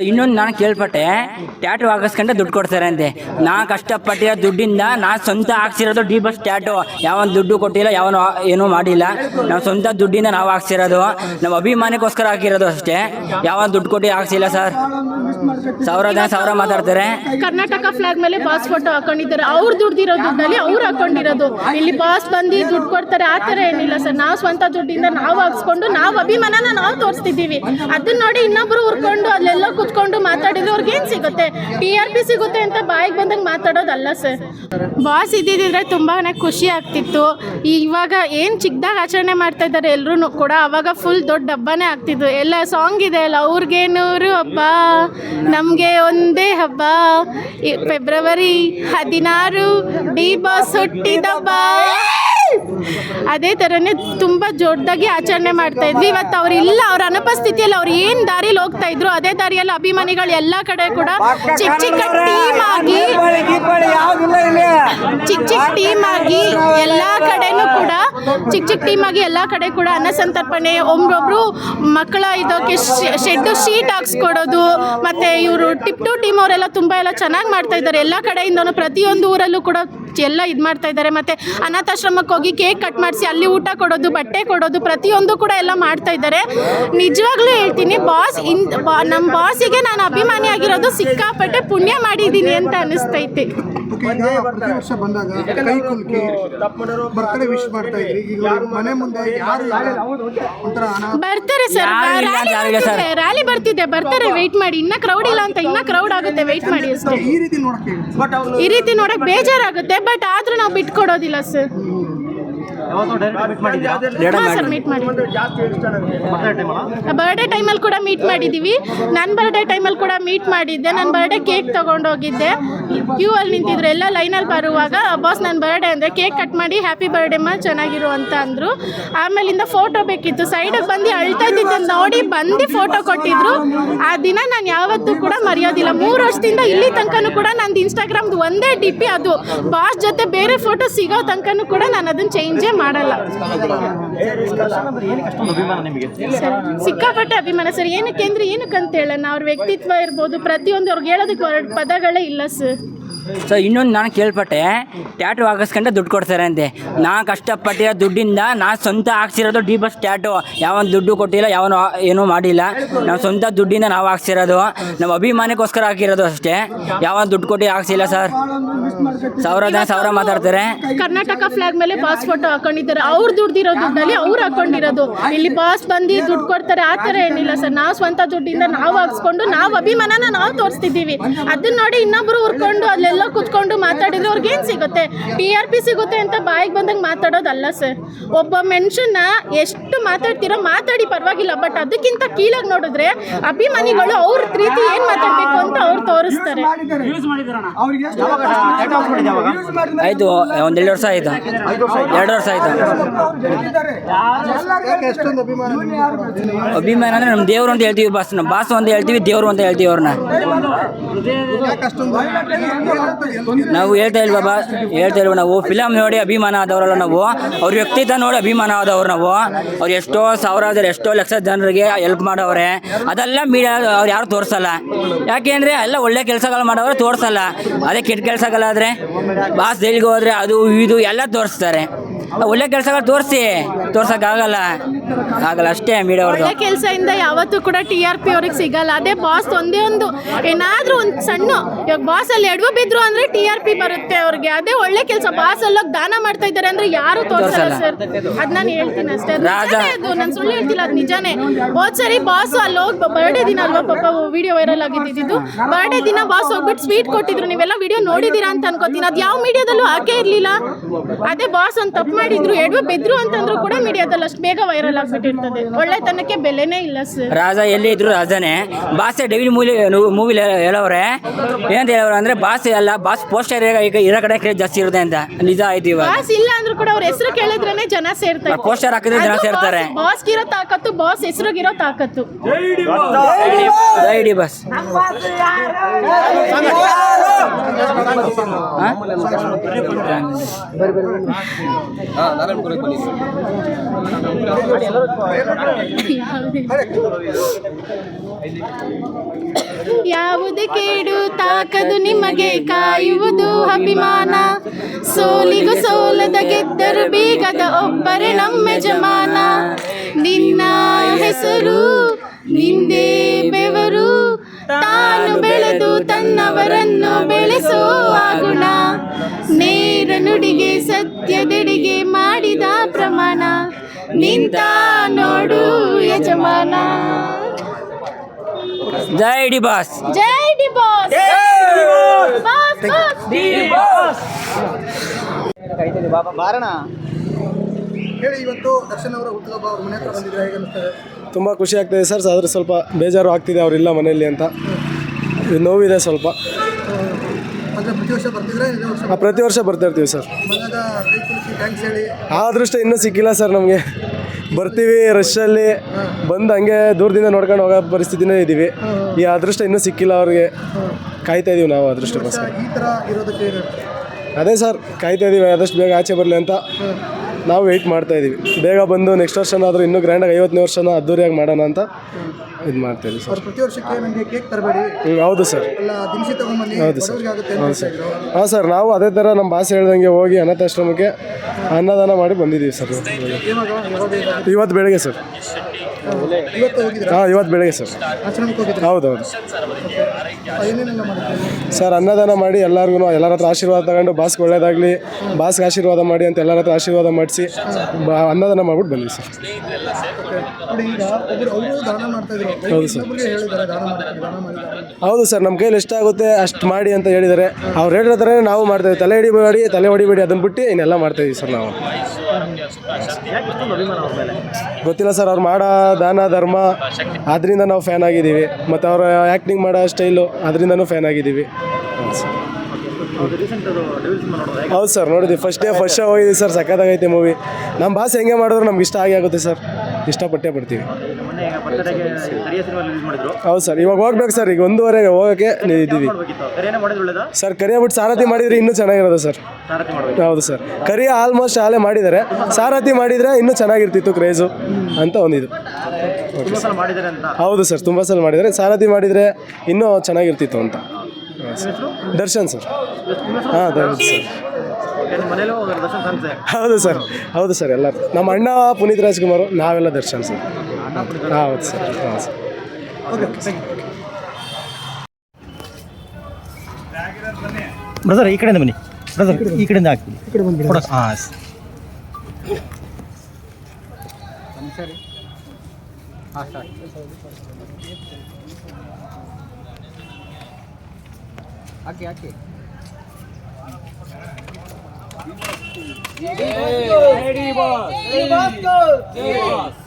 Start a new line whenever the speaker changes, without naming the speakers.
ಇನ್ನೊಂದು ನಾನು ಕೇಳ್ಪಟ್ಟೆ ಟ್ಯಾಟು ಹಾಕಿಸ್ಕೊಂಡ್ರೆ ದುಡ್ಡು ಕೊಡ್ತಾರೆ ಅಂತೆ ನಾ ಕಷ್ಟಪಟ್ಟಿರೋ ದುಡ್ಡಿಂದ ನಾ ಸ್ವಂತ ಹಾಕ್ಸಿರೋದು ಡಿ ಬಸ್ ಟ್ಯಾಟು ಯಾವನ್ ದುಡ್ಡು ಕೊಟ್ಟಿಲ್ಲ, ಯಾವನು ಏನೂ ಮಾಡಿಲ್ಲ. ನಾವು ಸ್ವಂತ ದುಡ್ಡಿಂದ ನಾವು ಹಾಕ್ಸಿರೋದು. ನಮ್ಮ ಅಭಿಮಾನಕ್ಕೋಸ್ಕರ ಹಾಕಿರೋದು ಅಷ್ಟೇ. ಯಾವ ದುಡ್ಡು ಕೊಟ್ಟು ಹಾಕ್ಸಿಲ್ಲ ಸರ್. ಸಾವಿರ ಜನ ಸಾವಿರ ಮಾತಾಡ್ತಾರೆ.
ಕರ್ನಾಟಕ ಫ್ಲಾಗ್ ಮೇಲೆ ಪಾಸ್ ಫೋಟೋ ಹಾಕೊಂಡಿದ್ದಾರೆ. ಅವ್ರು ದುಡ್ಡಿರೋ ದುಡ್ಡಲ್ಲಿ ಅವ್ರು ಹಾಕೊಂಡಿರೋದು. ಇಲ್ಲಿ ಪಾಸ್ ಬಂದು ದುಡ್ಡು ಕೊಡ್ತಾರೆ, ಆ ಥರ ಏನಿಲ್ಲ ಸರ್. ನಾವು ಸ್ವಂತ ದುಡ್ಡಿಂದ ನಾವು ಹಾಕ್ಸ್ಕೊಂಡು ನಾವು ಅಭಿಮಾನನ ನಾವು ತೋರಿಸ್ತಿದ್ದೀವಿ. ಅದನ್ನ ನೋಡಿ ಇನ್ನೊಬ್ರು ಹುರ್ಕೊಂಡು ಅಲ್ಲೆಲ್ಲ ಕುತ್ಕೊಂಡು ಮಾತಾಡಿದ್ರೆ ಅವ್ರಿಗೆ ಏನು ಸಿಗುತ್ತೆ? ಟಿ ಆರ್ ಪಿ ಸಿಗುತ್ತೆ ಅಂತ ಬಾಯಿಗೆ ಬಂದಂಗೆ ಮಾತಾಡೋದಲ್ಲ ಸರ್ ಬಾಸ್ ಇದ್ದಿದ್ರೆ ತುಂಬಾ ಖುಷಿ ಆಗ್ತಿತ್ತು. ಇವಾಗ ಏನು ಚಿಕ್ಕದಾಗ ಆಚರಣೆ ಮಾಡ್ತಾ ಇದ್ದಾರೆ ಎಲ್ಲರೂ ಕೂಡ ಅವಾಗ ಫುಲ್ ದೊಡ್ಡ ಹಬ್ಬನೇ ಆಗ್ತಿದ್ದು ಎಲ್ಲ ಸಾಂಗ್ ಇದೆ ಅಲ್ಲ ಅವ್ರಿಗೇನೂರು ಹಬ್ಬ, ನಮಗೆ ಒಂದೇ ಹಬ್ಬ. ಫೆಬ್ರವರಿ ಹದಿನಾರು ಡಿ ಬಾಸ್ ಹುಟ್ಟಿದಬ್ಬ ಅದೇ ಥರನೇ ತುಂಬ ಜೋರ್ದಾಗಿ ಆಚರಣೆ ಮಾಡ್ತಾ ಇದ್ವಿ. ಇವತ್ತು ಅವ್ರು ಇಲ್ಲ ಅವ್ರ ಅನುಪಸ್ಥಿತಿಯಲ್ಲಿ ಅವ್ರು ಏನು ದಾರಿಲಿ ಹೋಗ್ತಾ ಇದ್ರು ಅದೇ ದಾರಿಯಲ್ಲಿ ಅಭಿಮಾನಿಗಳು ಎಲ್ಲ ಕಡೆ ಕೂಡ ಚಿಕ್ಕ ಚಿಕ್ಕ ಟೀಮ್ ಆಗಿ ಚಿಕ್ಕ ಚಿಕ್ಕ ಟೀಮ್ ಆಗಿ ಎಲ್ಲ ಕಡೆನೂ ಕೂಡ ಚಿಕ್ಕ ಚಿಕ್ಕ ಟೀಮ್ ಆಗಿ ಎಲ್ಲ ಕಡೆ ಕೂಡ ಅನ್ನ ಸಂತರ್ಪಣೆ ಒಬ್ರೊಬ್ರು ಮಕ್ಕಳ ಇದಕ್ಕೆ ಶೆಡ್ ಶೀಟ್ ಹಾಕ್ಸ್ಕೊಡೋದು ಮತ್ತೆ ಇವರು ಟಿಪ್ ಟು ಟೀಮ್ ಅವರೆಲ್ಲ ತುಂಬ ಎಲ್ಲ ಚೆನ್ನಾಗಿ ಮಾಡ್ತಾ ಇದ್ದಾರೆ. ಎಲ್ಲ ಕಡೆಯಿಂದನೂ ಪ್ರತಿಯೊಂದು ಊರಲ್ಲೂ ಕೂಡ ಎಲ್ಲ ಇದು ಮಾಡ್ತಾ ಇದ್ದಾರೆ. ಮತ್ತೆ ಅನಾಥಾಶ್ರಮಕ್ಕೆ ಹೋಗಿ ಕೇಕ್ ಕಟ್ ಮಾಡಿಸಿ ಅಲ್ಲಿ ಊಟ ಕೊಡೋದು ಬಟ್ಟೆ ಕೊಡೋದು ಪ್ರತಿಯೊಂದು ಕೂಡ ಎಲ್ಲ ಮಾಡ್ತಾ ಇದ್ದಾರೆ. ನಿಜವಾಗ್ಲೂ ಹೇಳ್ತೀನಿ ಬಾಸ್ ಇನ್ ನಮ್ಮ ಬಾಸಿಗೆ ನಾನು ಅಭಿಮಾನಿ ಆಗಿರೋದು ಸಿಕ್ಕಾಪಟ್ಟೆ ಪುಣ್ಯ ಮಾಡಿದ್ದೀನಿ ಅಂತ ಅನಿಸ್ತೈತಿ.
ಓಕೆ ಈಗ ಪ್ರತಿ ವರ್ಷ ಬಂದಾಗ ಕೈ ಕುಲ್ಕಿ ಬರ್ತ್ಡೇ ವಿಶ್ ಮಾಡ್ತಾ ಇದ್ರಿ. ಈಗ ಮನೆ ಮುಂದೆ ಯಾರು ಒಂಥರ
ಬರ್ತಾರೆ ಸರ್. ರ್ಯಾಲಿ ಬರ್ತಿದೆ ಬರ್ತಾರೆ ವೆಯ್ಟ್ ಮಾಡಿ. ಇನ್ನ ಕ್ರೌಡ್ ಇಲ್ಲ ಅಂತ ಇನ್ನ ಕ್ರೌಡ್ ಆಗುತ್ತೆ. ವೆಯ್ಟ್ ಮಾಡಿ ಅಷ್ಟೇ.
ಈ ರೀತಿ ನೋಡಕ್ಕೆ
ಈ ರೀತಿ ನೋಡಕ್ ಬೇಜಾರಾಗುತ್ತೆ. ಬಟ್ ಆದರೂ ನಾವು ಬಿಟ್ಕೊಡೋದಿಲ್ಲ ಸರ್. ಬರ್ಡೇ ಟೈಮಲ್ಲಿ ಕೂಡ ಮೀಟ್ ಮಾಡಿದ್ದೀವಿ. ನನ್ನ ಬರ್ಡೇ ಟೈಮಲ್ಲಿ ಕೂಡ ಮೀಟ್ ಮಾಡಿದ್ದೆ. ನನ್ನ ಬರ್ಡೇ ಕೇಕ್ ತೊಗೊಂಡೋಗಿದ್ದೆ ಕ್ಯೂ ಅಲ್ಲಿ ನಿಂತಿದ್ರು ಎಲ್ಲ ಲೈನಲ್ಲಿ ಬರುವಾಗ ಬಾಸ್ ನನ್ನ ಬರ್ಡೇ ಅಂದರೆ ಕೇಕ್ ಕಟ್ ಮಾಡಿ ಹ್ಯಾಪಿ ಬರ್ಡೇ ಮಾ ಚೆನ್ನಾಗಿರು ಅಂತ ಅಂದರು. ಆಮೇಲಿಂದ ಫೋಟೋ ಬೇಕಿತ್ತು. ಸೈಡಿಗೆ ಬಂದು ಅಳ್ತಾ ಇದ್ದಿದ್ದೆ. ನೋಡಿ ಬಂದು ಫೋಟೋ ಕೊಟ್ಟಿದ್ರು. ಆ ದಿನ ನಾನು ಯಾವತ್ತೂ ಕೂಡ ಮರೆಯೋದಿಲ್ಲ. ಮೂರು ವರ್ಷದಿಂದ ಇಲ್ಲಿ ತನಕನೂ ಕೂಡ ನಂದು ಇನ್ಸ್ಟಾಗ್ರಾಮ್ದು ಒಂದೇ ಡಿ ಪಿ ಅದು. ಬಾಸ್ ಜೊತೆ ಬೇರೆ ಫೋಟೋ ಸಿಗೋ ತನಕನೂ ಕೂಡ ನಾನು ಅದನ್ನು ಚೇಂಜೇ ಮಾಡಲ್ಲ. ಸರ್ ಸಿಕ್ಕಾಪಟ್ಟೆ ಅಭಿಮಾನ. ಸರ್, ಏನಕ್ಕೆ ಅಂದ್ರೆ ಏನಕ್ಕೆ ಅಂತ ಹೇಳೋಣ? ಅವ್ರ ವ್ಯಕ್ತಿತ್ವ ಇರ್ಬೋದು, ಪ್ರತಿಯೊಂದು ಅವ್ರಿಗೆ ಹೇಳೋದಕ್ಕೆ ಹೊರಡ್ ಪದಗಳೇ ಇಲ್ಲ ಸರ್
ಸೊ ಇನ್ನೊಂದು ನಾನು ಕೇಳ್ಪಟ್ಟೆ ಟ್ಯಾಟು ಹಾಕಿಸ್ಕೊಂಡ್ರೆ ದುಡ್ಡು ಕೊಡ್ತಾರೆ ಅಂತೆ ನಾ ಕಷ್ಟಪಟ್ಟಿರೋ ದುಡ್ಡಿಂದ ನಾ ಸ್ವಂತ ಹಾಕ್ಸಿರೋದು ಡಿ ಬಸ್ ಟ್ಯಾಟು ಯಾವನ್ ದುಡ್ಡು ಕೊಟ್ಟಿಲ್ಲ, ಯಾವನು ಏನೂ ಮಾಡಿಲ್ಲ. ನಾವು ಸ್ವಂತ ದುಡ್ಡಿಂದ ನಾವು ಹಾಕ್ಸಿರೋದು. ನಮ್ಮ ಅಭಿಮಾನಕ್ಕೋಸ್ಕರ ಹಾಕಿರೋದು ಅಷ್ಟೇ. ಯಾವ ದುಡ್ಡು ಕೊಟ್ಟು ಹಾಕ್ಸಿಲ್ಲ ಸರ್ ಸಾವಿರ ಜನ ಸಾವಿರ ಮಾತಾಡ್ತಾರೆ.
ಕರ್ನಾಟಕ ಫ್ಲಾಗ್ ಮೇಲೆ ಪಾಸ್ ಫೋಟೋ ಹಾಕೊಂಡಿದ್ದಾರೆ. ಅವ್ರು ದುಡ್ದಿರೋ ದುಡ್ಡಲ್ಲಿ ಅವ್ರು ಹಾಕೊಂಡಿರೋದು. ಇಲ್ಲಿ ಪಾಸ್ ಬಂದು ದುಡ್ಡು ಕೊಡ್ತಾರೆ, ಆ ಥರ ಏನಿಲ್ಲ ಸರ್ ನಾವು ಸ್ವಂತ ದುಡ್ಡಿಂದ ನಾವು ಹಾಕ್ಸ್ಕೊಂಡು ನಾವು ಅಭಿಮಾನನ ನಾವು ತೋರಿಸ್ತಿದ್ದೀವಿ. ಅದನ್ನ ನೋಡಿ ಇನ್ನೊಬ್ರು ಉರ್ಕೊಂಡು ಅಲ್ಲೆಲ್ಲ ಕುತ್ಕೊಂಡು ಮಾತಾಡಿದ್ರೆ ಅವ್ರಿಗೆ ಏನು ಸಿಗುತ್ತೆ? ಟಿ ಆರ್ ಪಿ ಸಿಗುತ್ತೆ ಅಂತ ಬಾಯಿಗೆ ಬಂದಂಗೆ ಮಾತಾಡೋದಲ್ಲ ಸರ್ ಒಬ್ಬ ಮೆನ್ಷನ್ನ ಎಷ್ಟು ಮಾತಾಡ್ತೀರೋ ಮಾತಾಡಿ ಪರವಾಗಿಲ್ಲ. ಬಟ್ ಅದಕ್ಕಿಂತ ಕೀಳಾಗಿ ನೋಡಿದ್ರೆ ಅಭಿಮಾನಿಗಳು ಅವ್ರ ರೀತಿ ಏನು ಮಾತಾಡಬೇಕು ಅಂತ ಅವ್ರು ತೋರಿಸ್ತಾರೆ.
ಆಯಿತು ಒಂದು ಎರಡು ವರ್ಷ ಆಯಿತು? ಎರಡು ವರ್ಷ ಆಯ್ತು?
ಅಭಿಮಾನ?
ಅಂದ್ರೆ ನಮ್ಮ ದೇವರು ಅಂತ ಹೇಳ್ತೀವಿ ಬಾಸ್. ನಮ್ಮ ಬಾಸು ಅಂತ ಹೇಳ್ತೀವಿ ದೇವರು ಅಂತ ಹೇಳ್ತೀವಿ ಅವ್ರನ್ನ. ನಾವು ಹೇಳ್ತಾ ಇಲ್ವಾ ಬಾ, ಹೇಳ್ತಾ ಇಲ್ವಾ ನಾವು? ಫಿಲಮ್ ನೋಡಿ ಅಭಿಮಾನ ಆದವರಲ್ಲ ನಾವು. ಅವ್ರ ವ್ಯಕ್ತಿತ್ವ ನೋಡಿ ಅಭಿಮಾನ ಆದವ್ರು ನಾವು. ಅವ್ರು ಎಷ್ಟೋ ಸಾವಿರ ಎಷ್ಟೋ ಲಕ್ಷ ಜನರಿಗೆ ಹೆಲ್ಪ್ ಮಾಡವ್ರೆ. ಅದೆಲ್ಲ ಮೀಡಿಯಾ ಅವ್ರು ಯಾರು ತೋರಿಸಲ್ಲ. ಯಾಕೆಂದರೆ ಎಲ್ಲ ಒಳ್ಳೆ ಕೆಲಸಗಳು ಮಾಡೋರು ತೋರಿಸಲ್ಲ. ಅದೇ ಕೆಟ್ಟ ಕೆಲಸಗಳಾದರೆ ಬಾಸ್ ಜೈಲಿಗೆ ಹೋದರೆ ಅದು, ಇದು ಎಲ್ಲ ತೋರಿಸ್ತಾರೆ. ಒಳ್ಳೆ ಕೆಲಸಗಳು ತೋರಿಸಿ. ತೋರ್ಸೋಕ್ಕಾಗಲ್ಲ. ಆಗಲ್ಲ ಅಷ್ಟೇ ಮೀಡಿಯಾ
ಒಳ್ಳೆ ಕೆಲಸದಿಂದ ಯಾವತ್ತೂ ಕೂಡ ಟಿ ಆರ್ ಪಿ ಅವ್ರಿಗೆ ಸಿಗಲ್ಲ. ಅದೇ ಬಾಸ್ ಒಂದೇ ಒಂದು ಏನಾದ್ರೂ ಒಂದು ಸಣ್ಣ ಇವಾಗ ಬಾಸ್ ಅಲ್ಲಿ ಎಡವು ಬಿದ್ರು ಅಂದ್ರೆ ಟಿ ಆರ್ ಪಿ ಬರುತ್ತೆ ಅವ್ರಿಗೆ. ಅದೇ ಒಳ್ಳೆ ಕೆಲಸ. ಬಾಸ್ ಅಲ್ಲೋಗಿ ದಾನ ಮಾಡ್ತಾ ಇದ್ದಾರೆ ಅಂದ್ರೆ ಯಾರು ತೋರಿಸಲ್ಲ ಸರ್ ಅದ್ ನಾನು ಹೇಳ್ತೀನಿ ಅಷ್ಟೇ. ಅದ್ ನಾನು ಸುಳ್ಳು ಹೇಳ್ತಿಲ್ಲ ಅದು ನಿಜಾನೇ. ಹೋದ್ ಸರಿ ಬಾಸ್ ಅಲ್ಲಿ ಹೋಗಿ ಬರ್ಡೇ ದಿನ ಅಲ್ವಾ ಪಾಪ ವಿಡಿಯೋ ವೈರಲ್ ಆಗಿದ್ದು ಬರ್ಡೇ ದಿನ ಬಾಸ್ ಹೋಗ್ಬಿಟ್ಟು ಸ್ವೀಟ್ ಕೊಟ್ಟಿದ್ರು. ನೀವೆಲ್ಲ ವಿಡಿಯೋ ನೋಡಿದೀರಾ ಅಂತ ಅನ್ಕೋತೀನಿ. ಅದು ಯಾವ ಮೀಡಿಯಾದಲ್ಲೂ ಹಾಕೇ ಇರ್ಲಿಲ್ಲ. ಅದೇ ಬಾಸ್ ಒಂದು ತಪ್ಪು ಮಾಡಿದ್ರು ಎಡವು ಬಿದ್ರು ಅಂತಂದ್ರು ಕೂಡ ಮೀಡಿಯಾದಲ್ಲಿ ಅಷ್ಟು ಬೇಗ ವೈರಲ್ ಆಗ್ಬಿಟ್ಟಿರ್ತದೆ. ಒಳ್ಳೆತನಕ್ಕೆ ಬೆಲೆನೇ ಇಲ್ಲ ಸರ್
ರಾಜ ಎಲ್ಲಿ ಇದ್ರು ರಾಜನೇ? ಬಾಸ್ ಡೈಲಿ ಮೂಲಿ ಮೂವಿ ಹೇಳೋರೆ ಏನಂತ ಹೇಳೋರು ಅಂದ್ರೆ ಬಾಸ್ ಅಲ್ಲ ಬಾಸ್ ಪೋಸ್ಟರ್ ಈಗ ಇರೋ ಕಡೆ ಕ್ರೇಜ್ ಜಾಸ್ತಿ ಇರುತ್ತೆ ಅಂತ. ನಿಜ ಆಯ್ತು ಇವಾಗ.
ಬಾಸ್ ಇಲ್ಲ ಅಂದ್ರೂ ಕೂಡ ಅವ್ರ ಹೆಸರು ಕೇಳಿದ್ರೇನೆ ಜನ ಸೇರ್ತಾರೆ
ಪೋಸ್ಟರ್ ಹಾಕಿದ್ರೆ ಜನ ಸೇರ್ತಾರೆ.
ಇರೋ ತಾಕತ್ತು ಬಾಸ್ ಹೆಸರಿಗಿರೋ ತಾಕತ್ತು.
ಜೈ ಡಿ ಬಸ್.
ಯಾವ್ದು? ಕೇಡು ತಾಕದು ನಿಮಗೆ ಕಾಯುವುದು ಅಭಿಮಾನ ಸೋಲಿಗೂ ಸೋಲದ ಗೆದ್ದರು ಬೀಗದ ಒಬ್ಬರೇ ನಮ್ಮ ಯಜಮಾನ ನಿನ್ನ ಹೆಸರು, ನಿಂದೇ ಬೆವರು, ತಾನು ಬೆಳೆದು ತನ್ನವರನ್ನು ಬೆಳೆಸುವ ಗುಣ ನೇರ ನುಡಿಗೆ ಸತ್ಯದೆಡೆಗೆ ಮಾಡಿದ ಪ್ರಮಾಣ. ನಿಂತ ನೋಡು ಯಜಮಾನ.
ಜೈ ಡಿ ಬಾಸ್.
ಜೈ ಡಿ ಬಾಸ್. ಬಾಸ್. ಬಾಸ್
ಹೇಳಿ ಇವತ್ತು ದರ್ಶನ್ ಅವರ ಹುಟ್ಟುಹಬ್ಬ ಅವ್ರ ಮನೆ ಹತ್ರ ಬಂದಿದ್ರೆ ಹೇಗೆ ಅನಿಸ್ತದೆ
ತುಂಬ ಖುಷಿ ಆಗ್ತಿದೆ ಸರ್. ಆದರೆ ಸ್ವಲ್ಪ ಬೇಜಾರು ಆಗ್ತಿದೆ ಅವರಿಲ್ಲ ಮನೆಯಲ್ಲಿ ಅಂತ. ಇದು ನೋವಿದೆ ಸ್ವಲ್ಪ.
ಅಂದ್ರೆ ಪ್ರತಿ ವರ್ಷ ಬರ್ತಿದ್ರೆ ಇದೇ ವರ್ಷ
ಆ, ಪ್ರತಿ ವರ್ಷ ಬರ್ತಾ ಇರ್ತೀವಿ ಸರ್.
ಬಂದಾಗ ಕೈ ಕುಲಿಸಿ ಥ್ಯಾಂಕ್ಸ್ ಹೇಳಿ.
ಆ ಅದೃಷ್ಟ ಇನ್ನೂ ಸಿಕ್ಕಿಲ್ಲ ಸರ್ ನಮಗೆ. ಬರ್ತೀವಿ ರಶ್ಶಲ್ಲಿ ಬಂದು ಹಂಗೆ ದೂರದಿಂದ ನೋಡ್ಕೊಂಡು ಹೋಗೋ ಪರಿಸ್ಥಿತಿನೇ ಇದ್ದೀವಿ ಈ ಅದೃಷ್ಟ ಇನ್ನೂ ಸಿಕ್ಕಿಲ್ಲ ಅವ್ರಿಗೆ. ಕಾಯ್ತಾ ಇದೀವಿ ನಾವು ಅದೃಷ್ಟಕ್ಕೋಸ್ಕರ.
ಈ ಥರ ಇರೋದಕ್ಕೆ
ಅದೇ ಸರ್ ಕಾಯ್ತಾ ಇದೀವಿ. ಆದಷ್ಟು ಬೇಗ ಆಚೆ ಬರಲಿ ಅಂತ. ನಾವು ವೆಯ್ಟ್ ಮಾಡ್ತಾ ಇದೀವಿ. ಬೇಗ ಬಂದು ನೆಕ್ಸ್ಟ್ ವರ್ಷನಾದರೂ ಇನ್ನೂ ಗ್ರ್ಯಾಂಡಾಗಿ ಐವತ್ತನೇ ವರ್ಷನ ಅದ್ದೂರಿಯಾಗಿ ಮಾಡೋಣ ಅಂತ ಇದು ಮಾಡ್ತಾ ಸರ್.
ಪ್ರತಿ ವರ್ಷಕ್ಕೆ ನನಗೆ ಕೇಕ್ ತರಬೇಡಿ.
ಹೌದು ಸರ್.
ದಿನಸಿ ತಗೊಂಬನ್ನಿ. ಆಗುತ್ತೆ ಅಂತ ಹೇಳ್ತಾ ಇದ್ರು.
ಹಾಂ ಸರ್ ನಾವು ಅದೇ ಥರ ನಮ್ಮ ಭಾಷೆ ಹೇಳ್ದಂಗೆ ಹೋಗಿ ಅನಾಥಾಶ್ರಮಕ್ಕೆ ಅನ್ನದಾನ ಮಾಡಿ ಬಂದಿದ್ದೀವಿ ಸರ್. ಇವತ್ತು ಬೆಳಗ್ಗೆ ಸರ್. ಹಾಂ ಇವತ್ತು ಬೆಳಗ್ಗೆ ಸರ್.
ಆಶ್ರಮಕ್ಕೆ
ಸರ್ ಅನ್ನದಾನ ಮಾಡಿ ಎಲ್ಲರಿಗೂ ಎಲ್ಲರ ಹತ್ರ ಆಶೀರ್ವಾದ ತಗೊಂಡು ಬಾಸ್ಗೆ ಒಳ್ಳೇದಾಗಲಿ ಬಾಸ್ಗೆ ಆಶೀರ್ವಾದ ಮಾಡಿ ಅಂತ ಎಲ್ಲರ ಹತ್ರ ಆಶೀರ್ವಾದ ಮಾಡಿಸಿ ಬಾ ಅನ್ನದಾನ ಮಾಡ್ಬಿಟ್ಟು ಬನ್ನಿ ಸರ್.
ಹೌದು ಈಗ
ಹೌದು ಸರ್ ನಮ್ಮ ಕೈಲಿ ಎಷ್ಟಾಗುತ್ತೆ ಅಷ್ಟು ಮಾಡಿ ಅಂತ ಹೇಳಿದ್ದಾರೆ ಅವ್ರು ಹೇಳಿರೋ ಥರನೇ ನಾವು ಮಾಡ್ತೇವೆ ತಲೆ ಹಿಡಿಬೇಡಿ, ತಲೆ ಹೊಡಿಬೇಡಿ ಅದನ್ನ ಬಿಟ್ಟು ಇನ್ನೆಲ್ಲ ಮಾಡ್ತಾಯಿದ್ದೀವಿ ಸರ್ ನಾವು. ಗೊತ್ತಿಲ್ಲ ಸರ್, ಅವ್ರು ಮಾಡೋ ದಾನ, ಧರ್ಮ ಅದರಿಂದ ನಾವು ಫ್ಯಾನ್ ಆಗಿದ್ದೀವಿ. ಮತ್ತು ಅವರ ಆ್ಯಕ್ಟಿಂಗ್ ಮಾಡೋ ಸ್ಟೈಲು ಅದರಿಂದನೂ ಫ್ಯಾನ್ ಆಗಿದ್ದೀವಿ. ಹೌದು ಸರ್. ನೋಡಿದ್ವಿ ಫಸ್ಟ್ ಡೇ ಫಸ್ಟ್ ಶೋ ಹೋಗಿದ್ದೀವಿ ಸರ್, ಸಖತ್ತಾಗೈತೆ ಮೂವಿ ನಮ್ಮ ಭಾಷೆ ಹೆಂಗೆ ಮಾಡಿದ್ರು ನಮ್ಗೆ ಇಷ್ಟ ಆಗಿ ಆಗುತ್ತೆ ಸರ್. ಇಷ್ಟಪಟ್ಟೇ ಪಡ್ತೀವಿ ಹೌದು ಸರ್ ಇವಾಗ ಹೋಗ್ಬೇಕು ಸರ್ ಈಗ ಒಂದೂವರೆಗೆ ಹೋಗೋಕ್ಕೆ ಇದ್ದೀವಿ. ಸರ್ ಕರಿಯ ಬಿಟ್ಟು ಸಾರಥಿ ಮಾಡಿದರೆ ಇನ್ನೂ ಚೆನ್ನಾಗಿರೋದು ಸರ್. ಹೌದು ಸರ್ ಕರಿಯ ಆಲ್ಮೋಸ್ಟ್ ಆಲೇ ಮಾಡಿದ್ದಾರೆ. ಸಾರಥಿ ಮಾಡಿದರೆ ಇನ್ನೂ ಚೆನ್ನಾಗಿರ್ತಿತ್ತು ಕ್ರೇಜು ಅಂತ ಒಂದಿದು. ಹೌದು ಸರ್ ತುಂಬ ಸಲ ಮಾಡಿದರೆ ಸಾರಥಿ ಮಾಡಿದರೆ ಇನ್ನೂ ಚೆನ್ನಾಗಿರ್ತಿತ್ತು ಅಂತ. ಸರ್. ದರ್ಶನ್ ಸರ್. ಹಾಂ ಹೌದು ಸರ್. ಹೌದು ಸರ್ ಹೌದು ಸರ್ ಎಲ್ಲ ನಮ್ಮ ಅಣ್ಣ ಪುನೀತ್ ರಾಜ್ಕುಮಾರ್ ನಾವೆಲ್ಲ ದರ್ಶನ್ ಸರ್. రావచ్చు సార్ రావచ్చు
ಬ್ರದರ್ ಈ ಕಡೆಯಿಂದ ಬನ್ನಿ ಬ್ರದರ್ ಈ ಕಡೆಯಿಂದ ಹಾಕ್ತೀನಿ ಫೋಟೋ ಹಾಂ ಸರಿ ಹಾಂ ಸರ್ ಹಾಕಿ ಹಾಕಿ ಜೈ ಬಾಸ್ ಜೈ ಬಾಸ್ ಜೈ ಬಾಸ್